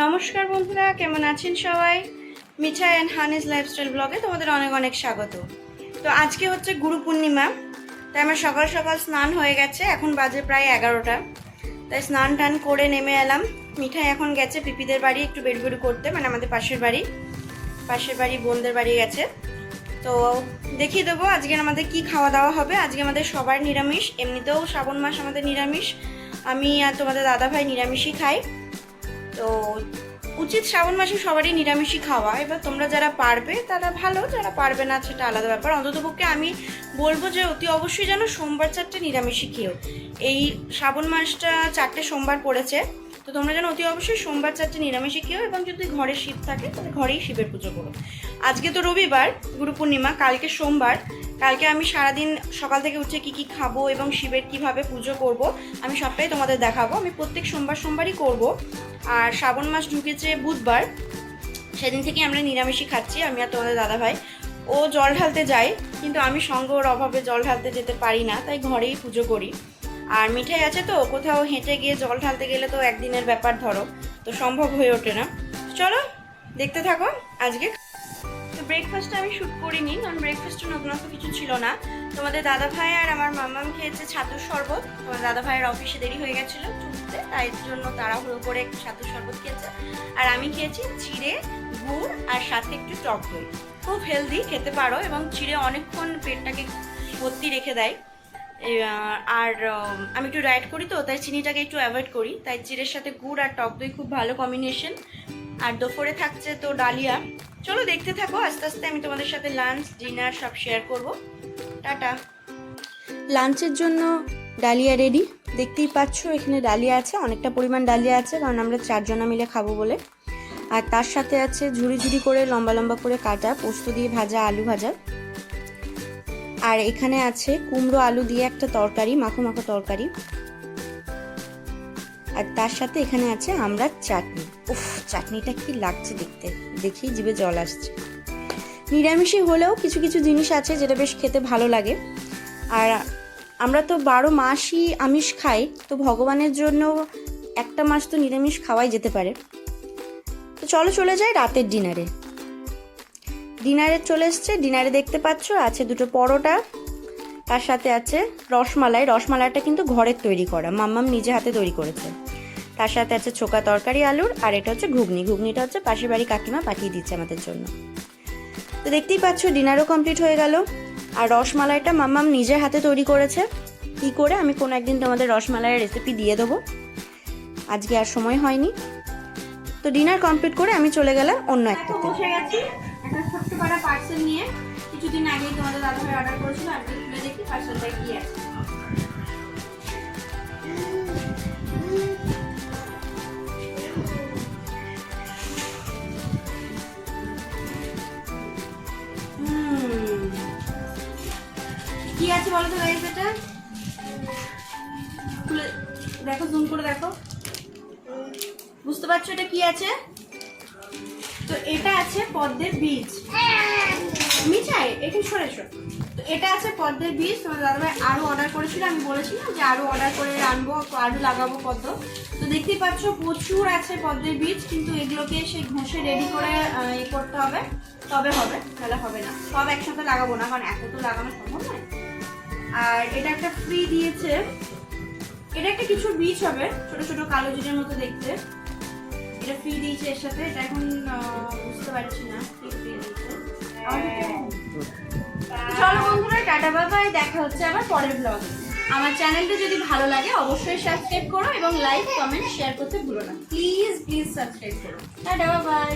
নমস্কার বন্ধুরা, কেমন আছেন সবাই? মিঠা অ্যান্ড হানিস লাইফস্টাইল ব্লগে তোমাদের অনেক অনেক স্বাগত। তো আজকে হচ্ছে গুরু পূর্ণিমা, তাই আমার সকাল সকাল স্নান হয়ে গেছে, এখন বাজে প্রায় এগারোটা। তাই স্নান টান করে নেমে এলাম। মিঠাই এখন গেছে পিপিদের বাড়ি একটু বেড়বেড়ু করতে মানে আমাদের পাশের বাড়ি। পাশের বাড়ি বোনদের বাড়ি গেছে। তো দেখিয়ে দেবো আজকে আমাদের কি খাওয়া দাওয়া হবে। আজকে আমাদের সবার নিরামিষ, এমনিতেও শ্রাবণ মাস আমাদের নিরামিষ। আমি আর তোমাদের দাদাভাই নিরামিষই খাই। তো উচিত শ্রাবণ মাসে সবারই নিরামিষই খাওয়া, এবার তোমরা যারা পারবে তারা ভালো, যারা পারবে না সেটা আলাদা ব্যাপার। অন্ততপক্ষে আমি বলব যে অতি অবশ্যই যেন সোমবার চারটে নিরামিষই খেয়েও। এই শ্রাবণ মাসটা চারটে সোমবার পড়েছে। তো তোমরা যেন অতি অবশ্যই সোমবার চারটে নিরামিষই খেও এবং যদি ঘরে শিব থাকে, তাহলে ঘরেই শিবের পুজো করো। আজকে তো রবিবার, গুরু পূর্ণিমা, কালকে সোমবার। কালকে আমি সারাদিন সকাল থেকে উঠে কি কি খাব এবং শিবের কীভাবে পুজো করব, আমি সবটাই তোমাদের দেখাবো। আমি প্রত্যেক সোমবার সোমবারই করব। আর শ্রাবণ মাস ঢুকেছে বুধবার, সেদিন থেকে আমরা নিরামিষই খাচ্ছি, আমি আর তোমাদের দাদা ভাই ও জল ঢালতে যায়, কিন্তু আমি সঙ্গ ওর অভাবে জল ঢালতে যেতে পারি না, তাই ঘরেই পুজো করি। আর মিঠাই আছে তো, কোথাও হেঁটে গিয়ে জল ঢালতে গেলে তো একদিনের ব্যাপার ধরো, তো সম্ভব হয়ে ওঠে না। চলো, দেখতে থাকো, আজকে। তো ব্রেকফাস্টটা আমি শ্যুট করিনি, কারণ ব্রেকফাস্টে নতুনত্ব কিছু ছিল না। তোমাদের দাদা ভাই আর আমার মামাম খেয়েছে ছাতুর শরবত। তোমার দাদা ভাইয়ের অফিসে দেরি হয়ে গেছিল ছুটতে, তাই জন্য তাড়াহুড়ো করে একটু ছাতুর শরবত খেয়েছে। আর আমি খেয়েছি চিড়ে, গুড় আর সাথে একটু টক দই। খুব হেলদি খেতে পারো এবং চিড়ে অনেকক্ষণ পেটটাকে ভর্তি রেখে দেয়। আর আমি একটু ডায়েট করি তো, তাই চিনিটাকে একটু অ্যাভয়েড করি। তাই চিড়ের সাথে গুড় আর টক দই খুব ভালো কম্বিনেশন আর দুপুরে থাকছে তো ডালিয়া। চলো দেখতে থাকো, আস্তে আস্তে আমি তোমাদের সাথে লাঞ্চ ডিনার সব শেয়ার করব। টাটা। লাঞ্চের জন্য ডালিয়া রেডি দেখতেই পাচ্ছ, এখানে ডালিয়া আছে, অনেকটা পরিমাণ ডালিয়া আছে, কারণ আমরা চারজনা মিলে খাব বলে। আর তার সাথে আছে ঝুড়ি ঝুড়ি করে লম্বা লম্বা করে কাটা, পোস্ত দিয়ে ভাজা, আলু ভাজা। আর এখানে আছে কুমড়ো আলু দিয়ে একটা তরকারি, মাখো মাখো তরকারি। আর তার সাথে এখানে আছে আমরা চাটনি। উফ, চাটনিটা কি লাগছে দেখতে। দেখি জিভে জল আসছে। নিরামিষই হলেও কিছু কিছু জিনিস আছে যেটা বেশ খেতে ভালো লাগে। আর আমরা তো বারো মাসই আমিষ খাই, তো ভগবানের জন্য একটা মাস তো নিরামিষ খাওয়াই যেতে পারে। তো চলো চলে যাই রাতের ডিনারে। ডিনারে চলে এসছে। ডিনারে দেখতে পাচ্ছ, আছে দুটো পরোটা, তার সাথে আছে রসমালাই। রসমালাইটা কিন্তু ঘরের তৈরি করা, মাম্মাম নিজে হাতে তৈরি করেছে। তার সাথে আছে ছোকা তরকারি, আলুর, আর এটা হচ্ছে ঘুগনি। ঘুগনিটা হচ্ছে পাশের বাড়ি কাকিমা পাঠিয়ে দিচ্ছে আমাদের জন্য। তো দেখতেই পাচ্ছ, ডিনারও কমপ্লিট হয়ে গেল। আর রসমালাইটা মাম্মাম নিজের হাতে তৈরি করেছে। কি করে? আমি কোনো একদিন তোমাদের রসমালাইয়ের রেসিপি দিয়ে দেবো। আজকে আর সময় হয়নি। তো ডিনার কমপ্লিট করে আমি চলে গেলাম অন্য একটা পাড়া পার্সেল নিয়ে কিছুদিন আগেই তোমাদের দাদা ভাই অর্ডার করেছিল আর খুলে দেখি পার্সেলটা কি আছে। কি আছে বলো তো গাইস এটা? খুলে দেখো জুম করে দেখো। বুঝতে পারছ এটা কি আছে? তো এটা আছে পদ্মের বীজ। মিঠাই একটু সরে এসো। তো এটা আছে পদ্মের বীজ, তোমার দাদাভাই আরও অর্ডার করেছিল, আমি বলেছিলাম যে আরও অর্ডার করে আনব, আরও লাগাবো পদ্ম। তো দেখতেই পাচ্ছ, প্রচুর আছে পদ্মের বীজ, কিন্তু এগুলোকে সেই ঘষে রেডি করে ইয়ে করতে হবে। তবে হবে, তাহলে হবে না। সব একসাথে লাগাবো না, কারণ এত তো লাগানো সম্ভব নয়। আর এটা একটা ফ্রি দিয়েছে। এটা একটা কিছু বীজ হবে, ছোট ছোট কালো জিরের মতো দেখতে। এটা ফ্রি দিয়েছে এর সাথে এটা এখন বুঝতে পারছি না কি ফ্রি দিয়েছে চলো বন্ধুরা টাটা বাবাই দেখা হচ্ছে আবার পরের ব্লগে আমার চ্যানেলটা যদি ভালো লাগে অবশ্যই সাবস্ক্রাইব করো এবং লাইক কমেন্ট শেয়ার করতে ভুলো না। প্লিজ প্লিজ সাবস্ক্রাইব করো। টাটা বাবাই